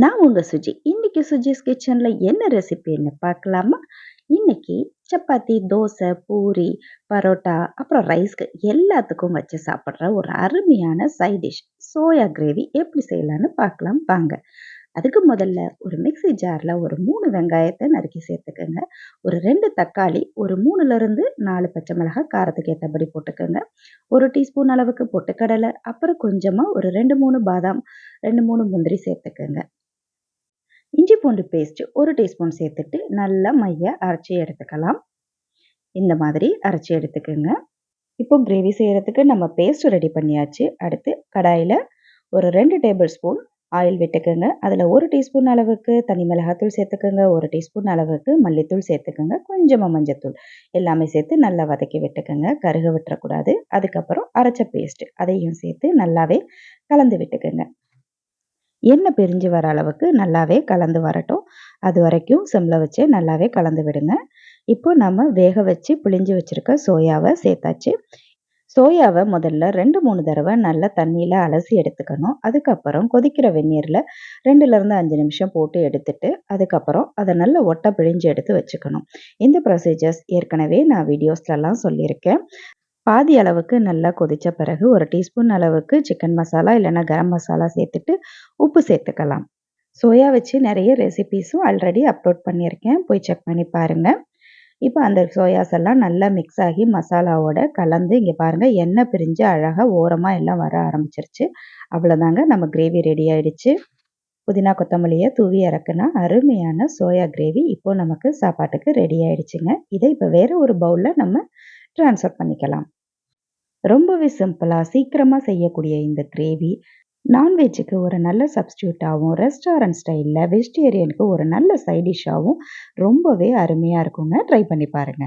நான் உங்க சுஜி. இன்னைக்கு சுஜிஸ் கிச்சன்ல என்ன ரெசிபின்னு பார்க்கலாமா? இன்னைக்கு சப்பாத்தி, தோசை, பூரி, பரோட்டா, அப்புறம் ரைஸ்க்கு எல்லாத்துக்கும் வச்சு சாப்பிட்ற ஒரு அருமையான சைட் டிஷ் சோயா கிரேவி எப்படி செய்யலான்னு பார்க்கலாம் வாங்க. அதுக்கு முதல்ல ஒரு மிக்ஸி ஜாரில் ஒரு மூணு வெங்காயத்தை நறுக்கி சேர்த்துக்கோங்க ஒரு ரெண்டு தக்காளி, ஒரு 3லிருந்து 4 பச்சை மிளகாய் காரத்துக்கு ஏற்றபடி போட்டுக்கோங்க ஒரு டீஸ்பூன் அளவுக்கு பொட்டுக்கடலை, அப்புறம் கொஞ்சமாக ஒரு 2, 3 பாதாம், 2, 3 முந்திரி சேர்த்துக்கோங்க இஞ்சி பூண்டு பேஸ்ட் ஒரு டீஸ்பூன் சேர்த்துட்டு நல்லா மைய அரைச்சி எடுத்துக்கலாம். இந்த மாதிரி அரைச்சி எடுத்துக்கோங்க இப்போ கிரேவி செய்கிறதுக்கு நம்ம பேஸ்ட் ரெடி பண்ணியாச்சு. அடுத்து கடாயில் ஒரு ரெண்டு டேபிள் ஸ்பூன் ஆயில் விட்டுக்கோங்க அதில் ஒரு டீஸ்பூன் அளவுக்கு தனி மிளகாத்தூள் சேர்த்துக்கோங்க ஒரு டீஸ்பூன் அளவுக்கு மல்லித்தூள் சேர்த்துக்கோங்க கொஞ்சமாக மஞ்சத்தூள் எல்லாமே சேர்த்து நல்லா வதக்கி விட்டுக்கோங்க கருக விட்டுறக்கூடாது. அதுக்கப்புறம் அரைச்ச பேஸ்ட் அதையும் சேர்த்து நல்லாவே கலந்து விட்டுக்கோங்க எண்ணெய் பிரிஞ்சு வர அளவுக்கு நல்லாவே கலந்து வரட்டும். அது வரைக்கும் சிம்ல வச்சு நல்லாவே கலந்து விடுங்க. இப்போ நம்ம வேக வச்சு பிழிஞ்சு வச்சிருக்க சோயாவை சேர்த்தாச்சு. சோயாவை முதல்ல 2, 3 தடவை நல்லா தண்ணியில அலசி எடுத்துக்கணும். அதுக்கப்புறம் கொதிக்கிற வெந்நீர்ல 2லிருந்து 5 நிமிஷம் போட்டு எடுத்துட்டு, அதுக்கப்புறம் அதை நல்லா ஒட்ட பிழிஞ்சு எடுத்து வச்சுக்கணும். இந்த ப்ரொசீஜர்ஸ் ஏற்கனவே நான் வீடியோஸ்லலாம் சொல்லியிருக்கேன். பாதி அளவுக்கு நல்லா கொதித்த பிறகு ஒரு டீஸ்பூன் அளவுக்கு சிக்கன் மசாலா இல்லைன்னா கரம் மசாலா சேர்த்துட்டு உப்பு சேர்த்துக்கலாம். சோயா வச்சு நிறைய ரெசிபீஸும் ஆல்ரெடி அப்லோட் பண்ணியிருக்கேன். போய் செக் பண்ணி பாருங்கள் இப்போ அந்த சோயாஸ் எல்லாம் நல்லா மிக்ஸ் ஆகி மசாலாவோட கலந்து இங்கே பாருங்கள் எண்ணெய் பிரிஞ்சு அழகாக ஓரமாக எல்லாம் வர ஆரம்பிச்சிருச்சு. அவ்வளோதாங்க நம்ம கிரேவி ரெடி ஆயிடுச்சு. புதினா கொத்தமல்லியை தூவி இறக்குனா அருமையான சோயா கிரேவி இப்போ நமக்கு சாப்பாட்டுக்கு ரெடி ஆயிடுச்சுங்க. இதை இப்போ வேறு ஒரு பவுலில் நம்ம ட்ரான்ஸ்ஃபர் பண்ணிக்கலாம். ரொம்பவே சிம்பிளாக சீக்கிரமா செய்யக்கூடிய இந்த கிரேவி நான்வெஜ்ஜுக்கு ஒரு நல்ல சப்ஸ்டியூட்டாகவும் ரெஸ்டாரண்ட் ஸ்டைலில் வெஜிடேரியனுக்கு ஒரு நல்ல சைடிஷ்ஷாகவும் ரொம்பவே அருமையாக இருக்குங்க. ட்ரை பண்ணி பாருங்க.